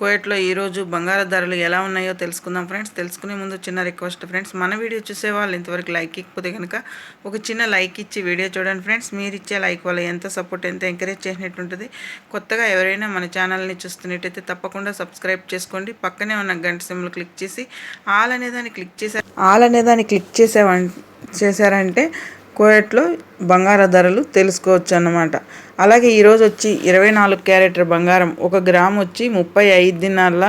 కోయట్లో ఈరోజు బంగారు ధరలు ఎలా ఉన్నాయో తెలుసుకుందాం ఫ్రెండ్స్. తెలుసుకునే ముందు చిన్న రిక్వెస్ట్ ఫ్రెండ్స్. మన వీడియో చూసే వాళ్ళు ఇంతవరకు లైక్ ఇకపోతే కనుక ఒక చిన్న లైక్ ఇచ్చి వీడియో చూడండి ఫ్రెండ్స్. మీరు ఇచ్చే లైక్ వల్ల ఎంత సపోర్ట్ ఎంత ఎంకరేజ్ చేసినట్టు ఉంటుంది. కొత్తగా ఎవరైనా మన ఛానల్ని చూస్తున్నట్టయితే తప్పకుండా సబ్స్క్రైబ్ చేసుకోండి. పక్కనే ఉన్న గంట సిమ్లు క్లిక్ చేసి ఆల్ అనేదాన్ని క్లిక్ చేసే ఆల్ అనేదాన్ని క్లిక్ చేసే చేశారంటే కోయట్లో బంగార ధరలు తెలుసుకోవచ్చు అన్నమాట అలాగే ఈరోజు వచ్చి ఇరవై నాలుగు క్యారెటర్ బంగారం ఒక గ్రామ్ వచ్చి ముప్పై ఐదు దినాల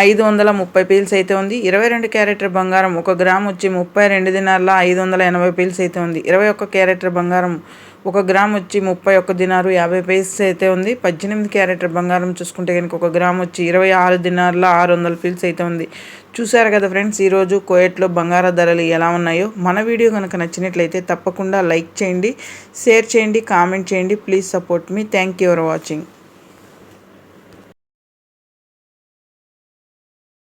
ఐదు వందల ముప్పై పీల్స్ అయితే ఉంది. ఇరవై రెండు క్యారెక్టర్ బంగారం ఒక గ్రామ్ వచ్చి ముప్పై రెండు దినాల్లో ఐదు వందల ఎనభై పీల్స్ అయితే ఉంది. ఇరవై ఒక్క క్యారెక్టర్ బంగారం ఒక గ్రామ్ వచ్చి ముప్పై ఒక్క దినారు యాభై పీల్స్ అయితే ఉంది. పద్దెనిమిది క్యారెక్టర్ బంగారం చూసుకుంటే కనుక ఒక గ్రామ్ వచ్చి ఇరవై ఆరు దినార్ల ఆరు వందల పీల్స్ అయితే ఉంది. చూసారు కదా ఫ్రెండ్స్ ఈరోజు కోయట్లో బంగార ధరలు ఎలా ఉన్నాయో? మన వీడియో కనుక నచ్చినట్లయితే తప్పకుండా లైక్ చేయండి షేర్ చేయండి కామెంట్ చేయండి. Please support me. Thank you for watching.